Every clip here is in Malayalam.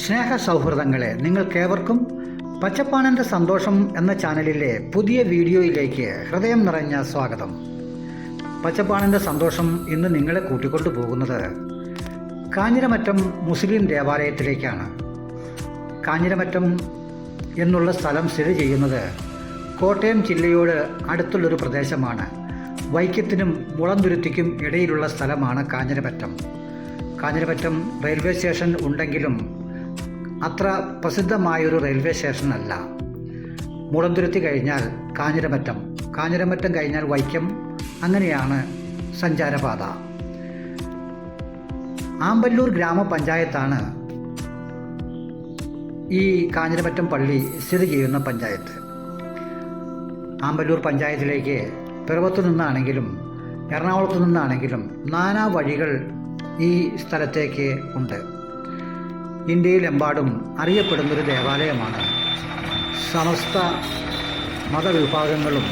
സ്നേഹ സൗഹൃദങ്ങളെ നിങ്ങൾക്കേവർക്കും പച്ചപ്പാണന്റെ സന്തോഷം എന്ന ചാനലിലെ പുതിയ വീഡിയോയിലേക്ക് ഹൃദയം നിറഞ്ഞ സ്വാഗതം. പച്ചപ്പാണന്റെ സന്തോഷം ഇന്ന് നിങ്ങളെ കൂട്ടിക്കൊണ്ടു പോകുന്നത് കാഞ്ഞിരമറ്റം മുസ്ലിം ദേവാലയത്തിലേക്കാണ്. കാഞ്ഞിരമറ്റം എന്നുള്ള സ്ഥലം സ്ഥിതി ചെയ്യുന്നത് കോട്ടയം ജില്ലയോട് അടുത്തുള്ളൊരു പ്രദേശമാണ്. വൈക്കത്തിനും മുളന്തുരുത്തിക്കും ഇടയിലുള്ള സ്ഥലമാണ് കാഞ്ഞിരമറ്റം. കാഞ്ഞിരമറ്റം റെയിൽവേ സ്റ്റേഷൻ ഉണ്ടെങ്കിലും അത്ര പ്രസിദ്ധമായൊരു റെയിൽവേ സ്റ്റേഷനല്ല. മുളന്തുരുത്തി കഴിഞ്ഞാൽ കാഞ്ഞിരമറ്റം. കാഞ്ഞിരമറ്റം കഴിഞ്ഞാൽ വൈക്കം. അങ്ങനെയാണ് സഞ്ചാരപാത. ആമ്പല്ലൂർ ഗ്രാമപഞ്ചായത്താണ് ഈ കാഞ്ഞിരമറ്റം പള്ളി സ്ഥിതി ചെയ്യുന്ന പഞ്ചായത്ത്. ആമ്പല്ലൂർ പഞ്ചായത്തിലേക്ക് പിറവത്തു നിന്നാണെങ്കിലും എറണാകുളത്തു നിന്നാണെങ്കിലും നാനാ വഴികൾ ഈ സ്ഥലത്തേക്ക് ഉണ്ട്. ഇന്ത്യയിലെമ്പാടും അറിയപ്പെടുന്നൊരു ദേവാലയമാണ്. സമസ്ത മതവിഭാഗങ്ങളും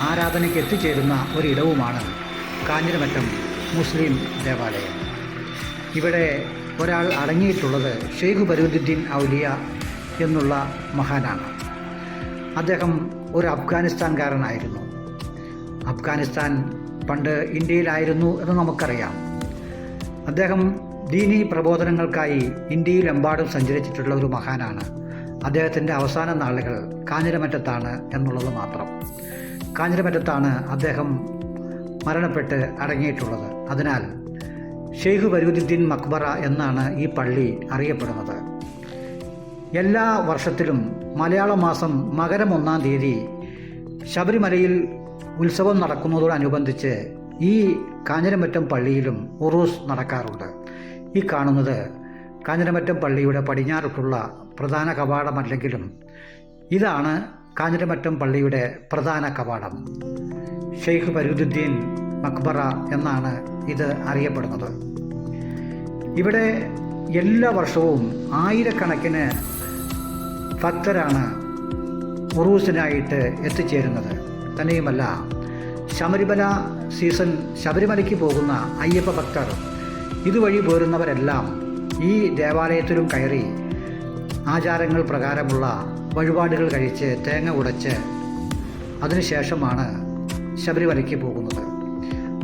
ആരാധനയ്ക്ക് എത്തിച്ചേരുന്ന ഒരിടവുമാണ് കാഞ്ഞിരമറ്റം മുസ്ലിം ദേവാലയം. ഇവിടെ ഒരാൾ അടങ്ങിയിട്ടുള്ളത് ഷെയ്ഖ് ബരൂദ്ദീൻ ഔലിയ എന്നുള്ള മഹാനാണ്. അദ്ദേഹം ഒരു അഫ്ഗാനിസ്ഥാൻകാരനായിരുന്നു. അഫ്ഗാനിസ്ഥാൻ പണ്ട് ഇന്ത്യയിലായിരുന്നു എന്ന് നമുക്കറിയാം. അദ്ദേഹം ദീനി പ്രബോധനങ്ങൾക്കായി ഇന്ത്യയിലെമ്പാടും സഞ്ചരിച്ചിട്ടുള്ള ഒരു മഹാനാണ്. അദ്ദേഹത്തിന്റെ അവസാന നാളുകൾ കാഞ്ഞിരമറ്റത്താണ് എന്നുള്ളത് മാത്രം. കാഞ്ഞിരമറ്റത്താണ് അദ്ദേഹം മരണപ്പെട്ട് അടങ്ങിയിട്ടുള്ളത്. അതിനാൽ ഷെയ്ഖ് ബരൂദ്ദീൻ മക്ബറ എന്നാണ് ഈ പള്ളി അറിയപ്പെടുന്നത്. എല്ലാ വർഷത്തിലും മലയാള മാസം മകരം ഒന്നാം തീയതി ശബരിമലയിൽ ഉത്സവം നടക്കുന്നതോടനുബന്ധിച്ച് ഈ കാഞ്ഞിരമറ്റം പള്ളിയിലും ഉറൂസ് നടക്കാറുണ്ട്. ഈ കാണുന്നത് കാഞ്ഞിരമറ്റം പള്ളിയുടെ പടിഞ്ഞാറോട്ടുള്ള പ്രധാന കവാടമല്ലെങ്കിലും ഇതാണ് കാഞ്ഞിരമറ്റം പള്ളിയുടെ പ്രധാന കവാടം. ഷെയ്ഖ് ഫരീദുദ്ദീൻ മക്ബറ എന്നാണ് ഇത് അറിയപ്പെടുന്നത്. ഇവിടെ എല്ലാ വർഷവും ആയിരക്കണക്കിന് ഭക്തരാണ് ഉറൂസിനായിട്ട് എത്തിച്ചേരുന്നത്. തന്നെയുമല്ല ശബരിമല സീസൺ ശബരിമലയ്ക്ക് പോകുന്ന അയ്യപ്പ ഭക്തർ ഇതുവഴി പോരുന്നവരെല്ലാം ഈ ദേവാലയത്തിലും കയറി ആചാരങ്ങൾ പ്രകാരമുള്ള വഴിപാടുകൾ കഴിച്ച് തേങ്ങ ഉടച്ച് അതിനുശേഷമാണ് ശബരിമലയ്ക്ക് പോകുന്നത്.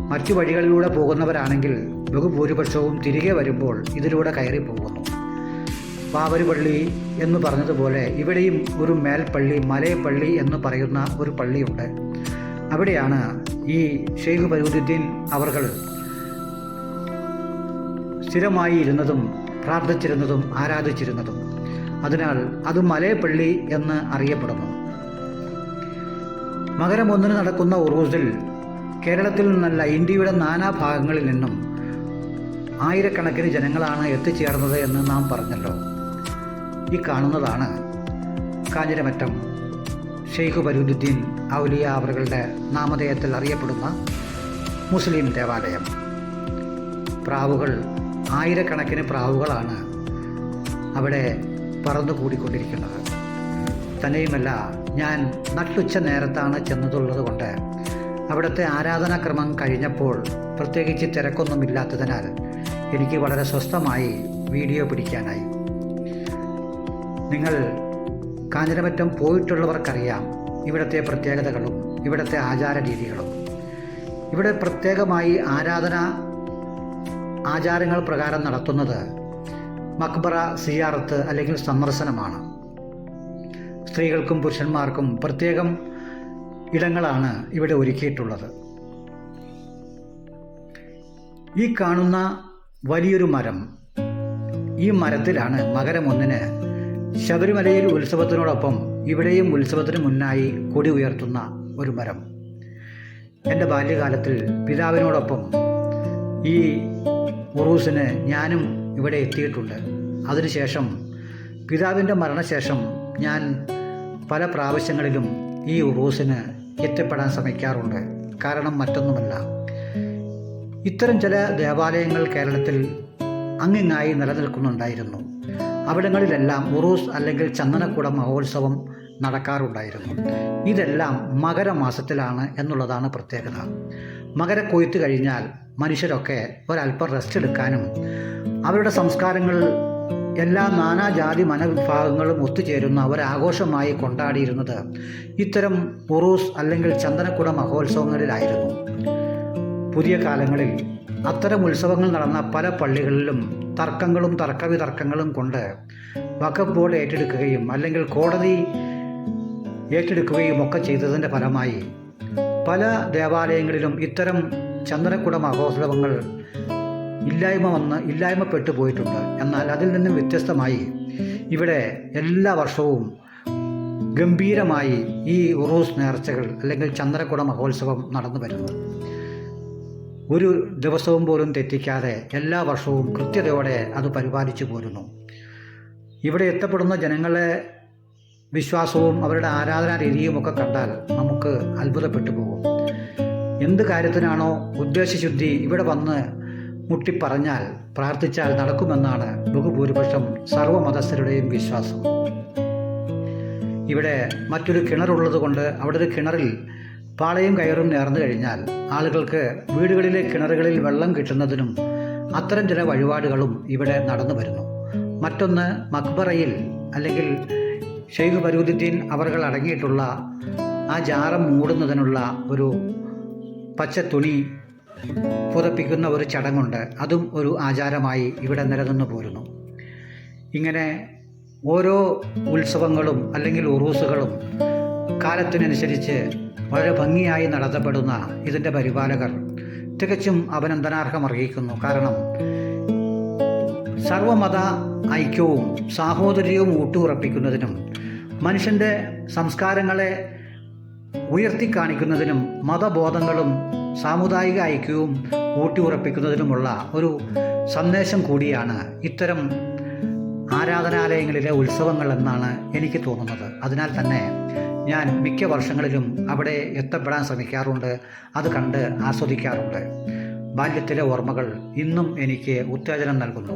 മറ്റു വഴികളിലൂടെ പോകുന്നവരാണെങ്കിൽ ബഹുഭൂരിപക്ഷവും തിരികെ വരുമ്പോൾ ഇതിലൂടെ കയറി പോകുന്നു. പാവരുപള്ളി എന്ന് പറഞ്ഞതുപോലെ ഇവിടെയും ഒരു മേൽപ്പള്ളി മലയപ്പള്ളി എന്ന് പറയുന്ന ഒരു പള്ളിയുണ്ട്. അവിടെയാണ് ഈ ഷെയ്ഖ് ബരൂദ്ദീൻ അവർകൾ സ്ഥിരമായി ഇരുന്നതും പ്രാർത്ഥിച്ചിരുന്നതും ആരാധിച്ചിരുന്നതും. അതിനാൽ അത് മലയപ്പള്ളി എന്ന് അറിയപ്പെടുന്നു. മകരം ഒന്നിന് നടക്കുന്ന ഉറൂസിൽ കേരളത്തിൽ നിന്നല്ല ഇന്ത്യയുടെ നാനാഭാഗങ്ങളിൽ നിന്നും ആയിരക്കണക്കിന് ജനങ്ങളാണ് എത്തിച്ചേർന്നത് എന്ന് നാം പറഞ്ഞല്ലോ. ഈ കാണുന്നതാണ് കാഞ്ഞിരമറ്റം ഷെയ്ഖ് ബരൂദ്ദീൻ ഔലിയ അവരുടെ നാമധേയത്തിൽ അറിയപ്പെടുന്ന മുസ്ലിം ദേവാലയം. പ്രാവുകൾ ആയിരക്കണക്കിന് പ്രാവുകളാണ് അവിടെ പറന്നു കൂടിക്കൊണ്ടിരിക്കുന്നത് തന്നെയുമല്ല ഞാൻ നട്ടുച്ച നേരത്താണ് ചെന്നതുള്ളത് കൊണ്ട് അവിടുത്തെ ആരാധനാക്രമം കഴിഞ്ഞപ്പോൾ പ്രത്യേകിച്ച് തിരക്കൊന്നുമില്ലാത്തതിനാൽ എനിക്ക് വളരെ സ്വസ്ഥമായി വീഡിയോ പിടിക്കാനായി. നിങ്ങൾ കാഞ്ഞിരമറ്റം പോയിട്ടുള്ളവർക്കറിയാം ഇവിടുത്തെ പ്രത്യേകതകളും ഇവിടുത്തെ ആചാര രീതികളും ഇവിടെ പ്രത്യേകമായി ആരാധന ആചാരങ്ങൾ പ്രകാരം നടത്തുന്നത് മക്ബറ സിയാറത്ത് അല്ലെങ്കിൽ സന്ദർശനമാണ്. സ്ത്രീകൾക്കും പുരുഷന്മാർക്കും പ്രത്യേകം ഇടങ്ങളാണ് ഇവിടെ ഒരുക്കിയിട്ടുള്ളത്. ഈ കാണുന്ന വലിയൊരു മരം ഈ മരത്തിലാണ് മകരം ഒന്നിന് ശബരിമലയിൽ ഉത്സവത്തിനോടൊപ്പം ഇവിടെയും ഉത്സവത്തിന് മുന്നായി കൊടി ഉയർത്തുന്ന ഒരു മരം. എന്റെ ബാല്യകാലത്തിൽ പിതാവിനോടൊപ്പം ഈ ഉറൂസിന് ഞാനും ഇവിടെ എത്തിയിട്ടുണ്ട്. അതിനുശേഷം പിതാവിന്റെ മരണശേഷം ഞാൻ പല പ്രാവശ്യങ്ങളിലും ഈ ഉറൂസിന് എത്തിപ്പെടാൻ ശ്രമിക്കാറുണ്ട്. കാരണം മറ്റൊന്നുമല്ല. ഇത്തരം ചില ദേവാലയങ്ങൾ കേരളത്തിൽ അങ്ങിങ്ങായി നിലനിൽക്കുന്നുണ്ടായിരുന്നു. അവിടങ്ങളിലെല്ലാം ഉറൂസ് അല്ലെങ്കിൽ ചന്ദനക്കുട മഹോത്സവം നടക്കാറുണ്ടായിരുന്നു. ഇതെല്ലാം മകരമാസത്തിലാണ് എന്നുള്ളതാണ് പ്രത്യേകത. മകരക്കൊയ്ത്ത് കഴിഞ്ഞാൽ മനുഷ്യരൊക്കെ ഒരല്പം റെസ്റ്റ് എടുക്കാനും അവരുടെ സംസ്കാരങ്ങൾ എല്ലാ നാനാജാതി മനവിഭാഗങ്ങളും ഒത്തുചേരുന്ന ഒരാഘോഷമായി കൊണ്ടാടിയിരുന്നത് ഇത്തരം ഉറൂസ് അല്ലെങ്കിൽ ചന്ദനക്കുട മഹോത്സവങ്ങളിലായിരുന്നു. പുതിയ കാലങ്ങളിൽ അത്തരം ഉത്സവങ്ങൾ നടന്ന പല പള്ളികളിലും തർക്കങ്ങളും തർക്കവിതർക്കങ്ങളും കൊണ്ട് വഖഫ് ബോർഡ് ഏറ്റെടുക്കുകയും അല്ലെങ്കിൽ കോടതി ഏറ്റെടുക്കുകയും ഒക്കെ ചെയ്തതിന്റെ ഫലമായി പല ദേവാലയങ്ങളിലും ഇത്തരം ചന്ദനക്കുട മഹോത്സവങ്ങൾ ഇല്ലായ്മ വന്ന് ഇല്ലായ്മപ്പെട്ടു പോയിട്ടുണ്ട്. എന്നാൽ അതിൽ നിന്നും വ്യത്യസ്തമായി ഇവിടെ എല്ലാ വർഷവും ഗംഭീരമായി ഈ ഉറൂസ് നേർച്ചകൾ അല്ലെങ്കിൽ ചന്ദനക്കുട മഹോത്സവം നടന്നു വരുന്നു. ഒരു ദിവസവും പോലും തെറ്റിക്കാതെ എല്ലാ വർഷവും കൃത്യതയോടെ അത് പരിപാലിച്ചു പോരുന്നു. ഇവിടെ എത്തപ്പെടുന്ന ജനങ്ങളെ വിശ്വാസവും അവരുടെ ആരാധനാ രീതിയും ഒക്കെ കണ്ടാൽ നമുക്ക് അത്ഭുതപ്പെട്ടു പോകും. എന്ത് കാര്യത്തിനാണോ ഉദ്ദേശശുദ്ധി ഇവിടെ വന്ന് മുട്ടിപ്പറഞ്ഞാൽ പ്രാർത്ഥിച്ചാൽ നടക്കുമെന്നാണ് ബഹുഭൂരിപക്ഷം സർവമതസ്ഥരുടെയും വിശ്വാസം. ഇവിടെ മറ്റൊരു കിണറുള്ളത് കൊണ്ട് അവിടെ ഒരു കിണറിൽ പാളയും കയറും നേർന്നു കഴിഞ്ഞാൽ ആളുകൾക്ക് വീടുകളിലെ കിണറുകളിൽ വെള്ളം കിട്ടുന്നതിനും അത്തരം ചില വഴിപാടുകളും ഇവിടെ നടന്നു വരുന്നു. മറ്റൊന്ന് മക്ബറയിൽ അല്ലെങ്കിൽ ഷെയ്ഖ് ഫരൂദ്ദീൻ അവർകൾ അടങ്ങിയിട്ടുള്ള ആ ജാറം മൂടുന്നതിനുള്ള ഒരു പച്ച തുണി പുതപ്പിക്കുന്ന ഒരു ചടങ്ങുണ്ട്. അതും ഒരു ആചാരമായി ഇവിടെ നിലനിന്നു പോരുന്നു. ഇങ്ങനെ ഓരോ ഉത്സവങ്ങളും അല്ലെങ്കിൽ ഉറൂസുകളും കാലത്തിനനുസരിച്ച് വളരെ ഭംഗിയായി നടത്തപ്പെടുന്ന ഇതിന്റെ പരിപാലകർ തികച്ചും അഭിനന്ദനാർഹം അർഹിക്കുന്നു കാരണം സർവമത ഐക്യവും സാഹോദര്യവും ഊട്ടുറപ്പിക്കുന്നതിനും മനുഷ്യന്റെ സംസ്കാരങ്ങളെ ഉയർത്തിക്കാണിക്കുന്നതിനും മതബോധങ്ങളും സാമുദായിക ഐക്യവും ഊട്ടിയുറപ്പിക്കുന്നതിനുമുള്ള ഒരു സന്ദേശം കൂടിയാണ് ഇത്തരം ആരാധനാലയങ്ങളിലെ ഉത്സവങ്ങൾ എന്നാണ് എനിക്ക് തോന്നുന്നത്. അതിനാൽ തന്നെ ഞാൻ മിക്ക വർഷങ്ങളിലും അവിടെ എത്തപ്പെടാൻ ശ്രമിക്കാറുണ്ട് അത് കണ്ട് ആസ്വദിക്കാറുണ്ട്. ബാല്യത്തിലെ ഓർമ്മകൾ ഇന്നും എനിക്ക് ഉത്തേജനം നൽകുന്നു.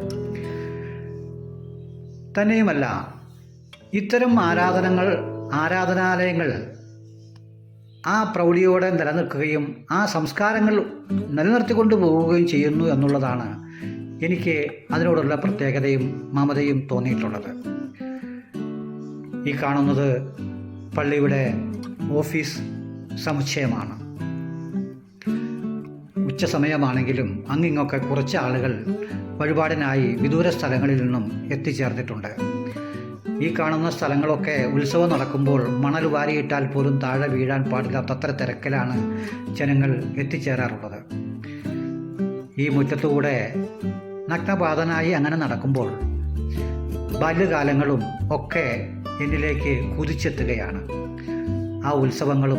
തന്നെയുമല്ല ഇത്തരം ആരാധനകൾ ആരാധനാലയങ്ങൾ ആ പ്രൗഢിയോടെ നിലനിൽക്കുകയും ആ സംസ്കാരങ്ങൾ നിലനിർത്തിക്കൊണ്ടു പോവുകയും ചെയ്യുന്നു എന്നുള്ളതാണ് എനിക്ക് അതിനോടുള്ള പ്രത്യേകതയും മമതയും തോന്നിയിട്ടുള്ളത്. ഈ കാണുന്നത് പള്ളിയുടെ ഓഫീസ് സമുച്ചയമാണ്. ഉച്ച സമയമാണെങ്കിലും അങ്ങിങ്ങൊക്കെ കുറച്ച് ആളുകൾ വഴിപാടിനായി വിദൂര സ്ഥലങ്ങളിൽ നിന്നും എത്തിച്ചേർന്നിട്ടുണ്ട്. ഈ കാണുന്ന സ്ഥലങ്ങളൊക്കെ ഉത്സവം നടക്കുമ്പോൾ മണൽ വാരിയിട്ടാൽ പോലും താഴെ വീഴാൻ പാടില്ലാത്തത്ര തിരക്കിലാണ് ജനങ്ങൾ എത്തിച്ചേരാറുള്ളത്. ഈ മുറ്റത്തുകൂടെ നഗ്നപാതനായി അങ്ങനെ നടക്കുമ്പോൾ ബാല്യകാലങ്ങളും ഒക്കെ എന്നിലേക്ക് കുതിച്ചെത്തുകയാണ്. ആ ഉത്സവങ്ങളും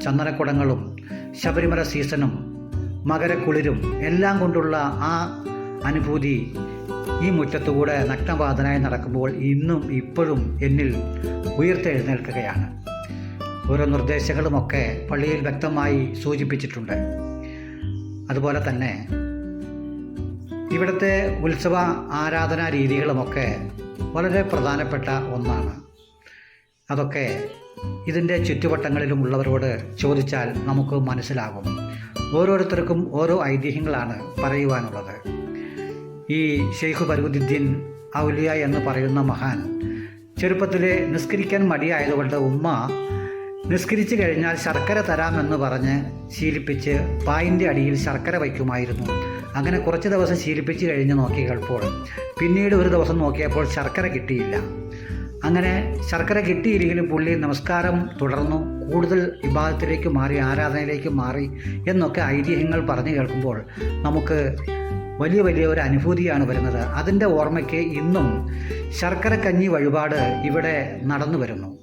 ചന്ദനക്കുടങ്ങളും ശബരിമല സീസണും മകരക്കുളിരും എല്ലാം കൊണ്ടുള്ള ആ അനുഭൂതി ഈ മുറ്റത്തുകൂടെ നഗ്നപാതനായി നടക്കുമ്പോൾ ഇന്നും ഇപ്പോഴും എന്നിൽ ഉയർത്തെഴുന്നേൽക്കുകയാണ്. ഓരോ നിർദ്ദേശങ്ങളുമൊക്കെ പള്ളിയിൽ വ്യക്തമായി സൂചിപ്പിച്ചിട്ടുണ്ട്. അതുപോലെ തന്നെ ഇവിടുത്തെ ഉത്സവ ആരാധനാ രീതികളുമൊക്കെ വളരെ പ്രധാനപ്പെട്ട ഒന്നാണ്. അതൊക്കെ ഇതിന്റെ ചുറ്റുവട്ടങ്ങളിലും ഉള്ളവരോട് ചോദിച്ചാൽ നമുക്ക് മനസ്സിലാകും. ഓരോരുത്തർക്കും ഓരോ ഐതിഹ്യങ്ങളാണ് പറയുവാനുള്ളത്. ഈ ഷെയ്ഖ് ബരുദ്ദീൻ ഔലിയ എന്ന് പറയുന്ന മഹാൻ ചെറുപ്പത്തിലെ നിസ്കരിക്കാൻ മടിയായതുകൊണ്ട് ഉമ്മ നിസ്കരിച്ചു കഴിഞ്ഞാൽ ശർക്കര തരാമെന്ന് പറഞ്ഞ് ശീലിപ്പിച്ച് പായിന്റെ അടിയിൽ ശർക്കര വയ്ക്കുമായിരുന്നു. അങ്ങനെ കുറച്ച് ദിവസം ശീലിപ്പിച്ച് കഴിഞ്ഞ് നോക്കിയപ്പോൾ പിന്നീട് ഒരു ദിവസം നോക്കിയപ്പോൾ ശർക്കര കിട്ടിയില്ല. അങ്ങനെ ശർക്കര കിട്ടിയില്ലെങ്കിലും പുള്ളി. നമസ്കാരം തുടർന്നു. കൂടുതൽ വിഭാഗത്തിലേക്ക് മാറി ആരാധനയിലേക്ക് മാറി എന്നൊക്കെ ഐതിഹ്യങ്ങൾ പറഞ്ഞു കേൾക്കുമ്പോൾ നമുക്ക് വലിയ വലിയ ഒരു അനുഭൂതിയാണ് വരുന്നത്. അതിന്റെ ഓർമ്മയ്ക്ക് ഇന്നും ശർക്കര കഞ്ഞി വഴിപാട് ഇവിടെ നടന്നു വരുന്നു.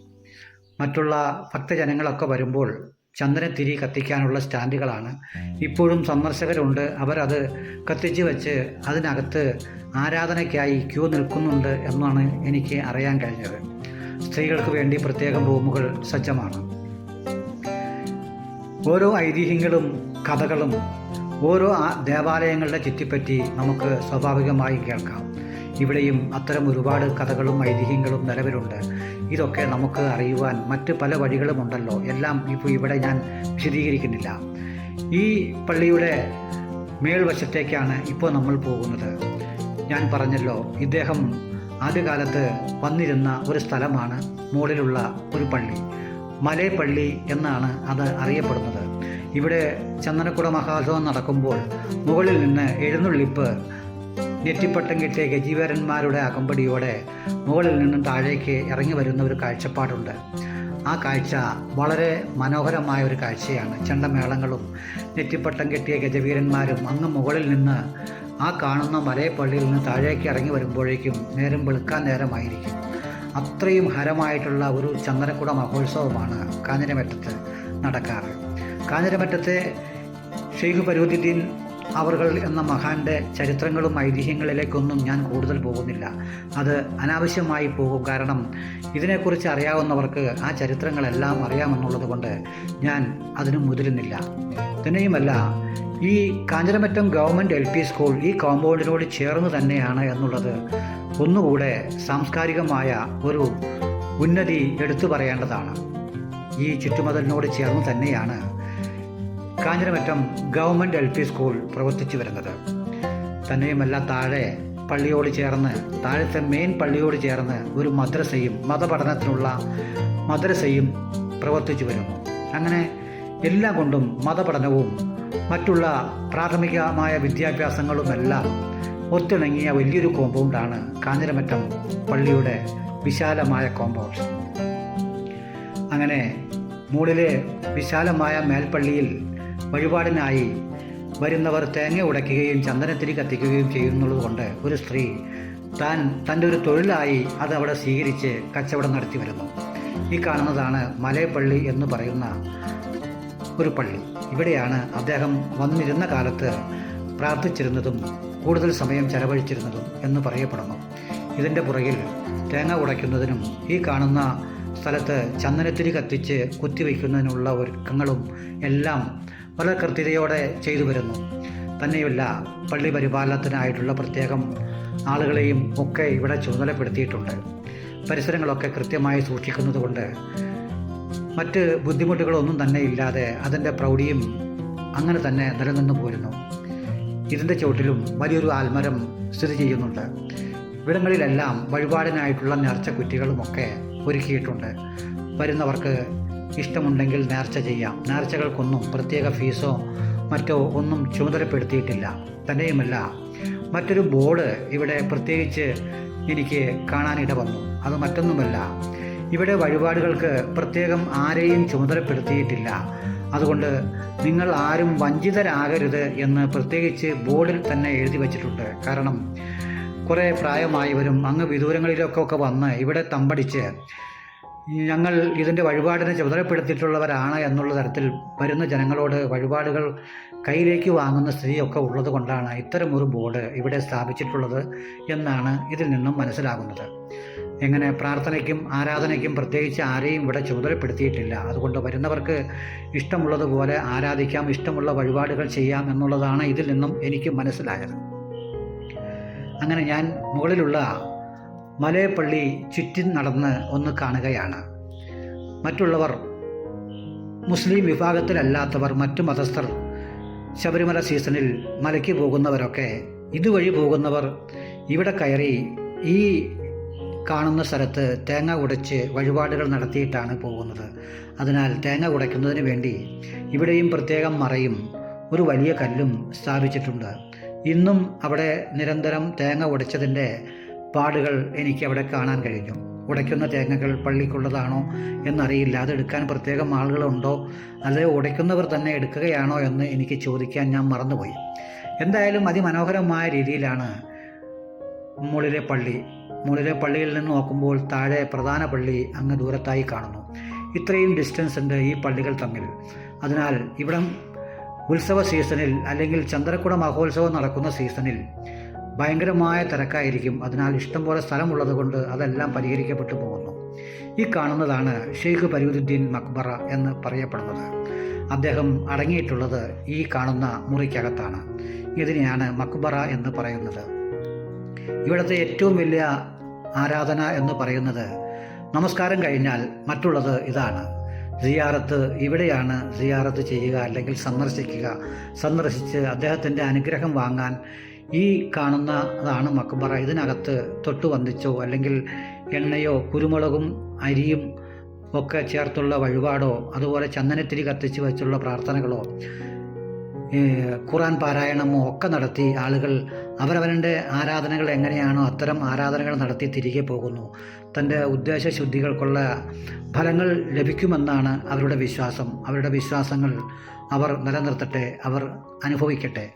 മറ്റുള്ള ഭക്തജനങ്ങളൊക്കെ വരുമ്പോൾ ചന്ദനത്തിരി കത്തിക്കാനുള്ള സ്റ്റാൻഡുകളാണ്. ഇപ്പോഴും സന്ദർശകരുണ്ട്. അവരത് കത്തിച്ച് വെച്ച് അതിനകത്ത് ആരാധനയ്ക്കായി ക്യൂ നിൽക്കുന്നുണ്ട് എന്നാണ് എനിക്ക് അറിയാൻ കഴിഞ്ഞത്. സ്ത്രീകൾക്ക് വേണ്ടി പ്രത്യേകം റൂമുകൾ സജ്ജമാണ്. ഓരോ ഐതിഹ്യങ്ങളും കഥകളും ഓരോ ദേവാലയങ്ങളുടെ ചുറ്റിപ്പറ്റി നമുക്ക് സ്വാഭാവികമായി കേൾക്കാം. ഇവിടെയും അത്തരം ഒരുപാട് കഥകളും ഐതിഹ്യങ്ങളും നിലവിലുണ്ട്. ഇതൊക്കെ നമുക്ക് അറിയുവാൻ മറ്റ് പല വഴികളുമുണ്ടല്ലോ. എല്ലാം ഇപ്പോൾ ഇവിടെ ഞാൻ വിശദീകരിക്കുന്നില്ല. ഈ പള്ളിയുടെ മേൽവശത്തേക്കാണ് ഇപ്പോൾ നമ്മൾ പോകുന്നത്. ഞാൻ പറഞ്ഞല്ലോ ഇദ്ദേഹം ആദ്യകാലത്ത് വന്നിരുന്ന ഒരു സ്ഥലമാണ് മുകളിലുള്ള ഒരു പള്ളി. മലയപ്പള്ളി എന്നാണ് അത് അറിയപ്പെടുന്നത്. ഇവിടെ ചന്ദനക്കുട മഹാത്സവം നടക്കുമ്പോൾ മുകളിൽ നിന്ന് എഴുന്നള്ളിപ്പ് നെറ്റിപ്പട്ടം കിട്ടിയ ഗജീവരന്മാരുടെ അകമ്പടിയോടെ മുകളിൽ നിന്നും താഴേക്ക് ഇറങ്ങി വരുന്ന ഒരു കാഴ്ചപ്പാടുണ്ട്. ആ കാഴ്ച വളരെ മനോഹരമായ ഒരു കാഴ്ചയാണ്. ചെണ്ടമേളങ്ങളും നെറ്റിപ്പട്ടം കെട്ടിയ ഗജവീരന്മാരും അങ്ങ് മുകളിൽ നിന്ന് ആ കാണുന്ന മലയപ്പള്ളിയിൽ നിന്ന് താഴേക്ക് ഇറങ്ങി വരുമ്പോഴേക്കും നേരം വെളുക്കാൻ നേരമായിരിക്കും. അത്രയും ഹരമായിട്ടുള്ള ഒരു ചന്ദനക്കുട മഹോത്സവമാണ് കാഞ്ഞിരമറ്റത്ത് നടക്കാറ്. കാഞ്ഞിരമറ്റത്തെ ഷെയ്ഖ് പരൂദ്ദീൻ അവർകൾ എന്ന മഹാന്റെ ചരിത്രങ്ങളും ഐതിഹ്യങ്ങളിലേക്കൊന്നും ഞാൻ കൂടുതൽ പോകുന്നില്ല. അത് അനാവശ്യമായി പോകും. കാരണം ഇതിനെക്കുറിച്ച് അറിയാവുന്നവർക്ക് ആ ചരിത്രങ്ങളെല്ലാം അറിയാമെന്നുള്ളത് കൊണ്ട് ഞാൻ അതിനു മുതിരുന്നില്ല. തന്നെയുമല്ല ഈ Kanjiramattam government L P school ഈ കോമ്പൗണ്ടിനോട് ചേർന്ന് തന്നെയാണ് എന്നുള്ളത് ഒന്നുകൂടെ സാംസ്കാരികമായ ഒരു ഉന്നതി എടുത്തു പറയേണ്ടതാണ്. ഈ ചുറ്റുമതിലിനോട് ചേർന്ന് തന്നെയാണ് Kanjiramattam government L P school പ്രവർത്തിച്ചു വരുന്നത്. തന്നെയുമല്ല താഴെ പള്ളിയോട് ചേർന്ന് താഴത്തെ മെയിൻ പള്ളിയോട് ചേർന്ന് ഒരു മദ്രസയും മതപഠനത്തിനുള്ള മദ്രസയും പ്രവർത്തിച്ചു വരുന്നു. അങ്ങനെ എല്ലാം കൊണ്ടും മതപഠനവും മറ്റുള്ള പ്രാഥമികമായ വിദ്യാഭ്യാസങ്ങളുമെല്ലാം ഒത്തിണങ്ങിയ വലിയൊരു കോമ്പൗണ്ടാണ് കാഞ്ഞിരമറ്റം പള്ളിയുടെ വിശാലമായ കോമ്പൗണ്ട്. അങ്ങനെ മുകളിലെ വിശാലമായ മേൽപ്പള്ളിയിൽ വഴിപാടിനായി വരുന്നവർ തേങ്ങ ഉടയ്ക്കുകയും ചന്ദനത്തിരി കത്തിക്കുകയും ചെയ്യുന്നുള്ളത് കൊണ്ട് ഒരു സ്ത്രീ താൻ തന്റെ ഒരു തൊഴിലായി അത് അവിടെ സ്വീകരിച്ച് കച്ചവടം നടത്തി വരുന്നു. ഈ കാണുന്നതാണ് മലയപ്പള്ളി എന്ന് പറയുന്ന ഒരു പള്ളി. ഇവിടെയാണ് അദ്ദേഹം വന്നിരുന്ന കാലത്ത് പ്രാർത്ഥിച്ചിരുന്നതും കൂടുതൽ സമയം ചെലവഴിച്ചിരുന്നതും എന്ന് പറയപ്പെടുന്നു. ഇതിന്റെ പുറകിൽ തേങ്ങ ഉടയ്ക്കുന്നതിനും ഈ കാണുന്ന സ്ഥലത്ത് ചന്ദനത്തിരി കത്തിച്ച് കുത്തിവയ്ക്കുന്നതിനുള്ള ഒരുക്കങ്ങളും എല്ലാം വളരെ കൃത്യതയോടെ ചെയ്തു വരുന്നു. തന്നെയുമല്ല പള്ളി പരിപാലനത്തിനായിട്ടുള്ള പ്രത്യേകം ആളുകളെയും ഒക്കെ ഇവിടെ ചുമതലപ്പെടുത്തിയിട്ടുണ്ട്. പരിസരങ്ങളൊക്കെ കൃത്യമായി സൂക്ഷിക്കുന്നതുകൊണ്ട് മറ്റ് ബുദ്ധിമുട്ടുകളൊന്നും തന്നെ ഇല്ലാതെ അതിന്റെ പ്രൗഢിയും അങ്ങനെ തന്നെ നിലനിന്നു പോരുന്നു. ഇതിന്റെ ചുവട്ടിലും വലിയൊരു ആൽമരം സ്ഥിതി ചെയ്യുന്നുണ്ട്. ഇവിടങ്ങളിലെല്ലാം വഴിപാടിനായിട്ടുള്ള നേർച്ച കുറ്റികളുമൊക്കെ ഒരുക്കിയിട്ടുണ്ട്. വരുന്നവർക്ക് ഇഷ്ടമുണ്ടെങ്കിൽ നേർച്ച ചെയ്യാം. നേർച്ചകൾക്കൊന്നും പ്രത്യേക ഫീസോ മറ്റോ ഒന്നും ചുമതലപ്പെടുത്തിയിട്ടില്ല. തന്നെയുമല്ല മറ്റൊരു ബോർഡ് ഇവിടെ പ്രത്യേകിച്ച് എനിക്ക് കാണാനിട വന്നു. അത് മറ്റൊന്നുമല്ല ഇവിടെ വഴിപാടുകൾക്ക് പ്രത്യേകം ആരെയും ചുമതലപ്പെടുത്തിയിട്ടില്ല. അതുകൊണ്ട് നിങ്ങൾ ആരും വഞ്ചിതരാകരുത് എന്ന് പ്രത്യേകിച്ച് ബോർഡിൽ തന്നെ എഴുതി വച്ചിട്ടുണ്ട്. കാരണം കുറേ പ്രായമായവരും അങ്ങ് വിദൂരങ്ങളിലൊക്കെ ഒക്കെ വന്ന് ഇവിടെ തമ്പടിച്ച് ഞങ്ങൾ ഇതിന്റെ വഴിപാടിനെ ചുമതലപ്പെടുത്തിയിട്ടുള്ളവരാണ് എന്നുള്ള തരത്തിൽ വരുന്ന ജനങ്ങളോട് വഴിപാടുകൾ കയ്യിലേക്ക് വാങ്ങുന്ന സ്ഥിതിയൊക്കെ ഉള്ളത് കൊണ്ടാണ് ഇത്തരമൊരു ബോർഡ് ഇവിടെ സ്ഥാപിച്ചിട്ടുള്ളത് എന്നാണ് ഇതിൽ നിന്നും മനസ്സിലാകുന്നത്. എങ്ങനെ പ്രാർത്ഥനയ്ക്കും ആരാധനയ്ക്കും പ്രത്യേകിച്ച് ആരെയും ഇവിടെ ചുമതലപ്പെടുത്തിയിട്ടില്ല. അതുകൊണ്ട് വരുന്നവർക്ക് ഇഷ്ടമുള്ളതുപോലെ ആരാധിക്കാം ഇഷ്ടമുള്ള വഴിപാടുകൾ ചെയ്യാം എന്നുള്ളതാണ് ഇതിൽ നിന്നും എനിക്ക് മനസ്സിലായത്. അങ്ങനെ ഞാൻ മുകളിലുള്ള മലയപ്പള്ളി ചുറ്റി നടന്ന് ഒന്ന് കാണുകയാണ്. മറ്റുള്ളവർ മുസ്ലിം വിഭാഗത്തിലല്ലാത്തവർ മറ്റു മതസ്ഥർ ശബരിമല സീസണിൽ മലയ്ക്ക് പോകുന്നവരൊക്കെ ഇതുവഴി പോകുന്നവർ ഇവിടെ കയറി ഈ കാണുന്ന സ്ഥലത്ത് തേങ്ങ ഉടച്ച് വഴിപാടുകൾ നടത്തിയിട്ടാണ് പോകുന്നത്. അതിനാൽ തേങ്ങ ഉടയ്ക്കുന്നതിന് വേണ്ടി ഇവിടെയും പ്രത്യേകം മറയും ഒരു വലിയ കല്ലും സ്ഥാപിച്ചിട്ടുണ്ട്. ഇന്നും അവിടെ നിരന്തരം തേങ്ങ ഉടച്ചതിന്റെ പാടുകൾ എനിക്ക് അവിടെ കാണാൻ കഴിഞ്ഞു. ഉടയ്ക്കുന്ന തേങ്ങകൾ പള്ളിക്കുള്ളതാണോ എന്നറിയില്ല. അത് എടുക്കാൻ പ്രത്യേകം ആളുകളുണ്ടോ? അത് ഉടയ്ക്കുന്നവർ തന്നെ എടുക്കുകയാണോ എന്ന് എനിക്ക് ചോദിക്കാൻ ഞാൻ മറന്നുപോയി. എന്തായാലും അതിമനോഹരമായ രീതിയിലാണ് മുകളിലെ പള്ളി. മുകളിലെ പള്ളിയിൽ നിന്ന് നോക്കുമ്പോൾ താഴെ പ്രധാന പള്ളി അങ്ങ് ദൂരത്തായി കാണുന്നു. ഇത്രയും ഡിസ്റ്റൻസ് ഉണ്ട് ഈ പള്ളികൾ തമ്മിൽ. അതിനാൽ ഇവിടം ഉത്സവ സീസണിൽ അല്ലെങ്കിൽ ചന്ദ്രക്കുട മഹോത്സവം നടക്കുന്ന സീസണിൽ ഭയങ്കരമായ തിരക്കായിരിക്കും. അതിനാൽ ഇഷ്ടംപോലെ സ്ഥലമുള്ളത് കൊണ്ട് അതെല്ലാം പരിഹരിക്കപ്പെട്ടു പോകുന്നു. ഈ കാണുന്നതാണ് ഷെയ്ഖ് പരിവുദ്ദീൻ മക്ബറ എന്ന് പറയപ്പെടുന്നത്. അദ്ദേഹം അടങ്ങിയിട്ടുള്ളത് ഈ കാണുന്ന മുറിക്കകത്താണ്. ഇതിനെയാണ് മക്ബറ എന്ന് പറയുന്നത്. ഇവിടുത്തെ ഏറ്റവും വലിയ ആരാധന എന്ന് പറയുന്നത് നമസ്കാരം കഴിഞ്ഞാൽ മറ്റുള്ളത് ഇതാണ്. സിയാറത്ത് ഇവിടെയാണ് സിയാറത്ത് ചെയ്യുക അല്ലെങ്കിൽ സന്ദർശിക്കുക. സന്ദർശിച്ച് അദ്ദേഹത്തിന്റെ അനുഗ്രഹം വാങ്ങാൻ ഈ കാണുന്നതാണ് മക്ബറ ഇതിനകത്ത് തൊട്ട് വന്ദിച്ചോ അല്ലെങ്കിൽ എണ്ണയോ കുരുമുളകും അരിയും ഒക്കെ ചേർത്തുള്ള വഴിപാടോ അതുപോലെ ചന്ദനത്തിരി കത്തിച്ച് വെച്ചുള്ള പ്രാർത്ഥനകളോ ഖുറാൻ പാരായണമോ ഒക്കെ നടത്തി ആളുകൾ അവരവരുടെ ആരാധനകൾ എങ്ങനെയാണോ അത്തരം ആരാധനകൾ നടത്തി തിരികെ പോകുന്നു. തന്റെ ഉദ്ദേശ ശുദ്ധികൾക്കുള്ള ഫലങ്ങൾ ലഭിക്കുമെന്നാണ് അവരുടെ വിശ്വാസം. അവരുടെ വിശ്വാസങ്ങൾ അവർ നിലനിർത്തട്ടെ അവർ അനുഭവിക്കട്ടെ.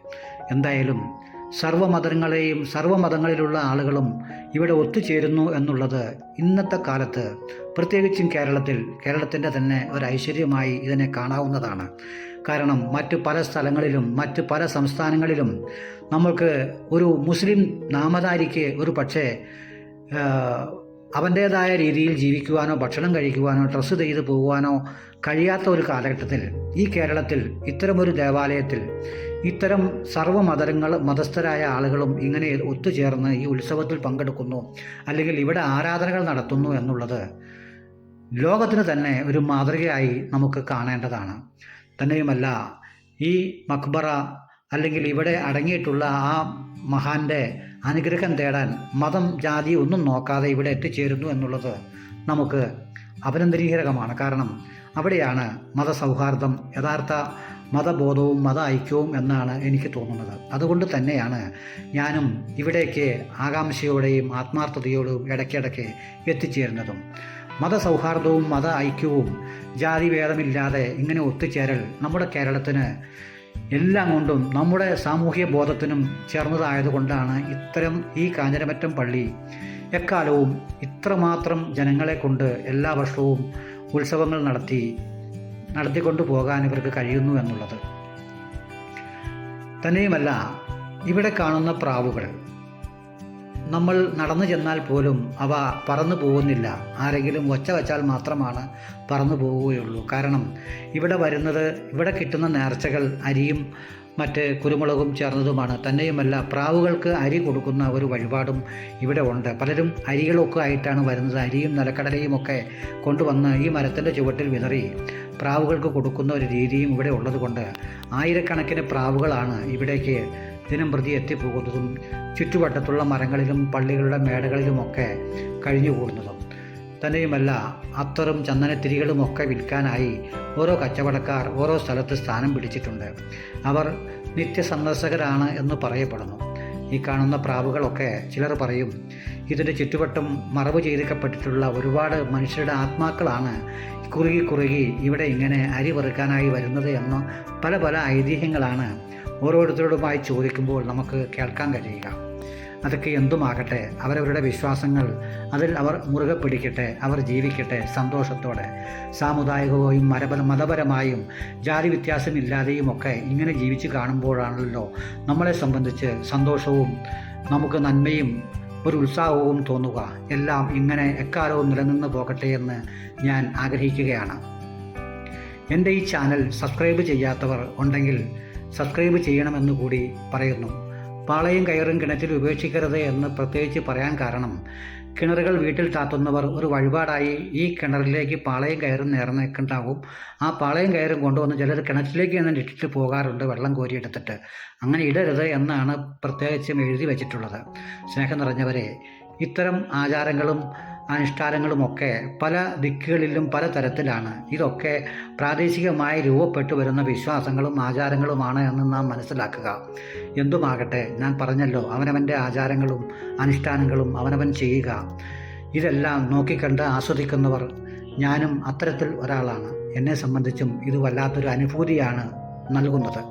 എന്തായാലും സർവമതങ്ങളെയും സർവമതങ്ങളിലുള്ള ആളുകളും ഇവിടെ ഒത്തുചേരുന്നു എന്നുള്ളത് ഇന്നത്തെ കാലത്ത് പ്രത്യേകിച്ചും കേരളത്തിൽ കേരളത്തിന്റെ തന്നെ ഒരു ഐശ്വര്യമായി ഇതിനെ കാണാവുന്നതാണ്. കാരണം മറ്റു പല സ്ഥലങ്ങളിലും മറ്റു പല സംസ്ഥാനങ്ങളിലും നമ്മൾക്ക് ഒരു മുസ്ലിം നാമധാരിക്ക് ഒരു പക്ഷേ അവന്റേതായ രീതിയിൽ ജീവിക്കുവാനോ ഭക്ഷണം കഴിക്കുവാനോ ഡ്രസ്സ് ചെയ്ത് പോകുവാനോ കഴിയാത്ത ഒരു കാലഘട്ടത്തിൽ ഈ കേരളത്തിൽ ഇത്തരമൊരു ദേവാലയത്തിൽ ഇത്തരം സർവമതങ്ങൾ മതസ്ഥരായ ആളുകളും ഇങ്ങനെ ഒത്തുചേർന്ന് ഈ ഉത്സവത്തിൽ പങ്കെടുക്കുന്നു അല്ലെങ്കിൽ ഇവിടെ ആരാധനകൾ നടത്തുന്നു എന്നുള്ളത് ലോകത്തിന് തന്നെ ഒരു മാതൃകയായി നമുക്ക് കാണേണ്ടതാണ്. തന്നെയുമല്ല ഈ മക്ബറ അല്ലെങ്കിൽ ഇവിടെ അടങ്ങിയിട്ടുള്ള ആ മഹാന്റെ അനുഗ്രഹം തേടാൻ മതം ജാതി ഒന്നും നോക്കാതെ ഇവിടെ എത്തിച്ചേരുന്നു എന്നുള്ളത് നമുക്ക് അഭിനന്ദനീകരകമാണ് കാരണം അവിടെയാണ് മതസൗഹാർദ്ദം യഥാർത്ഥ മതബോധവും മത ഐക്യവും എന്നാണ് എനിക്ക് തോന്നുന്നത്. അതുകൊണ്ട് തന്നെയാണ് ഞാനും ഇവിടേക്ക് ആകാംക്ഷയോടെയും ആത്മാർത്ഥതയോടും ഇടയ്ക്കിടയ്ക്ക് എത്തിച്ചേരുന്നതും. മതസൗഹാർദ്ദവും മത ഐക്യവും ജാതി ജാതിഭേദമില്ലാതെ ഇങ്ങനെ ഒത്തുചേരൽ നമ്മുടെ കേരളത്തിന് എല്ലാം കൊണ്ടും നമ്മുടെ സാമൂഹ്യ ബോധത്തിനും ചേർന്നതായതുകൊണ്ടാണ് ഇത്തരം ഈ കാഞ്ഞിരമറ്റം പള്ളി എക്കാലവും ഇത്രമാത്രം ജനങ്ങളെ കൊണ്ട് എല്ലാ വർഷവും ഉത്സവങ്ങൾ നടത്തി നടത്തിക്കൊണ്ടു പോകാൻ ഇവർക്ക് കഴിയുന്നു എന്നുള്ളത്. തന്നെയുമല്ല ഇവിടെ കാണുന്ന പ്രാവുകൾ. നമ്മൾ നടന്നു ചെന്നാൽ പോലും അവ പറന്നു പോകുന്നില്ല. ആരെങ്കിലും ഒച്ച വച്ചാൽ മാത്രമാണ് പറന്നു പോവുകയുള്ളൂ. കാരണം ഇവിടെ വരുന്നത് ഇവിടെ കിട്ടുന്ന നേർച്ചകൾ അരിയും മറ്റ് കുരുമുളകും ചേർന്നതുമാണ്. തന്നെയുമല്ല പ്രാവുകൾക്ക് അരി കൊടുക്കുന്ന ഒരു വഴിപാടും ഇവിടെ ഉണ്ട്. പലരും അരികളൊക്കെ ആയിട്ടാണ് വരുന്നത്. അരിയും നിലക്കടലയും ഒക്കെ കൊണ്ടുവന്ന് ഈ മരത്തിന്റെ ചുവട്ടിൽ വിതറി പ്രാവുകൾക്ക് കൊടുക്കുന്ന ഒരു രീതിയും ഇവിടെ ഉള്ളതുകൊണ്ട് ആയിരക്കണക്കിന് പ്രാവുകളാണ് ഇവിടേക്ക് ദിനം പ്രതി എത്തിപ്പോകുന്നതും ചുറ്റുവട്ടത്തുള്ള മരങ്ങളിലും പള്ളികളുടെ മേടകളിലുമൊക്കെ കഴിഞ്ഞുകൂടുന്നതും തന്നെയുമല്ല അത്തറും ചന്ദനത്തിരികളുമൊക്കെ വിൽക്കാനായി ഓരോ കച്ചവടക്കാർ ഓരോ സ്ഥലത്ത് സ്ഥാനം പിടിച്ചിട്ടുണ്ട്. അവർ നിത്യസന്ദർശകരാണ് എന്ന് പറയപ്പെടുന്നു. ഈ കാണുന്ന പ്രാവുകളൊക്കെ ചിലർ പറയും ഇതിന്റെ ചുറ്റുവട്ടം മറവ് ചെയ്തിക്കപ്പെട്ടിട്ടുള്ള ഒരുപാട് മനുഷ്യരുടെ ആത്മാക്കളാണ്. കുറുകി കുറുകി ഇവിടെ ഇങ്ങനെ അരി വെറുക്കാനായി വരുന്നത് എന്ന് പല പല ഐതിഹ്യങ്ങളാണ് ഓരോരുത്തരോടുമായി ചോദിക്കുമ്പോൾ നമുക്ക് കേൾക്കാൻ കഴിയുക. അതൊക്കെ എന്തുമാകട്ടെ അവരവരുടെ വിശ്വാസങ്ങൾ അതിൽ അവർ മുറുകെ പിടിക്കട്ടെ അവർ ജീവിക്കട്ടെ സന്തോഷത്തോടെ. സാമുദായികവും മരപര മതപരമായും ജാതി വ്യത്യാസമില്ലാതെയും ഒക്കെ ഇങ്ങനെ ജീവിച്ച് കാണുമ്പോഴാണല്ലോ നമ്മളെ സംബന്ധിച്ച് സന്തോഷവും നമുക്ക് നന്മയും ഒരു ഉത്സാഹവും തോന്നുക. എല്ലാം ഇങ്ങനെ എക്കാലവും നിലനിന്ന് പോകട്ടെ എന്ന് ഞാൻ ആഗ്രഹിക്കുകയാണ്. എന്റെ ഈ ചാനൽ സബ്സ്ക്രൈബ് ചെയ്യാത്തവർ ഉണ്ടെങ്കിൽ സബ്സ്ക്രൈബ് ചെയ്യണമെന്ന് കൂടി പറയുന്നു. പാളയും കയറും കിണറ്റിൽ ഉപേക്ഷിക്കരുത് എന്ന് പ്രത്യേകിച്ച് പറയാൻ കാരണം കിണറുകൾ വീട്ടിൽ താത്തുന്നവർ ഒരു വഴിപാടായി ഈ കിണറിലേക്ക് പാളയും കയറും നേർന്നിട്ടുണ്ടാകും ആ പാളയും കയറും കൊണ്ടുവന്ന് ചിലർ കിണറ്റിലേക്ക് തന്നെ ഇട്ടിട്ട് പോകാറുണ്ട് വെള്ളം കോരിയെടുത്തിട്ട്. അങ്ങനെ ഇടരുത് എന്നാണ് പ്രത്യേകിച്ചും എഴുതി വച്ചിട്ടുള്ളത്. സ്നേഹം നിറഞ്ഞവരെ ഇത്തരം ആചാരങ്ങളും അനുഷ്ഠാനങ്ങളുമൊക്കെ പല ദിക്കുകളിലും പല തരത്തിലാണ്. ഇതൊക്കെ പ്രാദേശികമായി രൂപപ്പെട്ടു വരുന്ന വിശ്വാസങ്ങളും ആചാരങ്ങളുമാണ് എന്ന് നാം മനസ്സിലാക്കുക. എന്തുമാകട്ടെ ഞാൻ പറഞ്ഞല്ലോ അവനവന്റെ ആചാരങ്ങളും അനുഷ്ഠാനങ്ങളും അവനവൻ ചെയ്യുക. ഇതെല്ലാം നോക്കിക്കണ്ട് ആസ്വദിക്കുന്നവർ ഞാനും അത്തരത്തിൽ ഒരാളാണ്. എന്നെ സംബന്ധിച്ചും ഇത് വല്ലാത്തൊരു അനുഭൂതിയാണ് നൽകുന്നത്.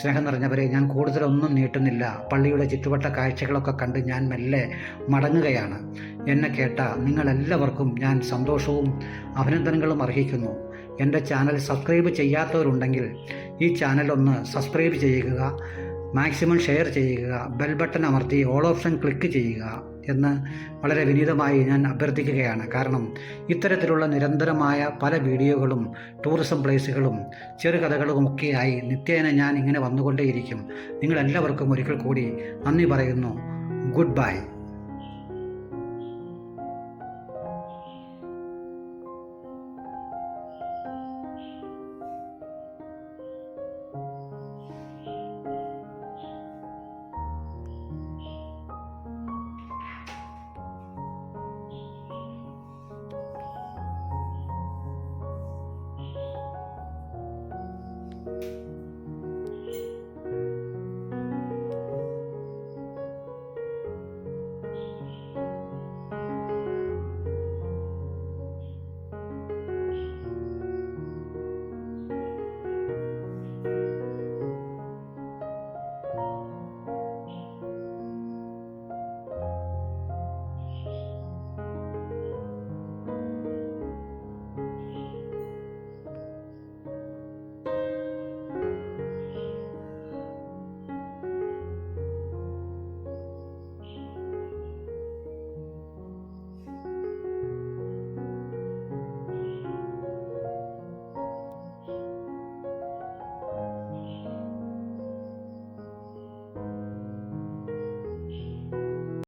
സ്നേഹം നിറഞ്ഞവരെ ഞാൻ കൂടുതലൊന്നും നീട്ടുന്നില്ല. പള്ളിയുടെ ചുറ്റുവട്ട കാഴ്ചകളൊക്കെ കണ്ട് ഞാൻ മെല്ലെ മടങ്ങുകയാണ്. എന്നെ കേട്ട നിങ്ങളെല്ലാവർക്കും ഞാൻ സന്തോഷവും അഭിനന്ദനങ്ങളും അർഹിക്കുന്നു. എന്റെ ചാനൽ സബ്സ്ക്രൈബ് ചെയ്യാത്തവരുണ്ടെങ്കിൽ ഈ ചാനൽ ഒന്ന് സബ്സ്ക്രൈബ് ചെയ്യുക മാക്സിമം ഷെയർ ചെയ്യുക ബെൽ ബട്ടൺ അമർത്തി ഓൾ ഓപ്ഷൻ ക്ലിക്ക് ചെയ്യുക. എന്ന് വളരെ വിനീതമായി ഞാൻ അഭ്യർത്ഥിക്കുകയാണ്. കാരണം ഇത്തരത്തിലുള്ള നിരന്തരമായ പല വീഡിയോകളും ടൂറിസം പ്ലേസുകളും ചെറുകഥകളുമൊക്കെയായി നിത്യേന ഞാൻ ഇങ്ങനെ വന്നുകൊണ്ടേയിരിക്കും. നിങ്ങളെല്ലാവർക്കും ഒരിക്കൽ കൂടി നന്ദി പറയുന്നു. Good bye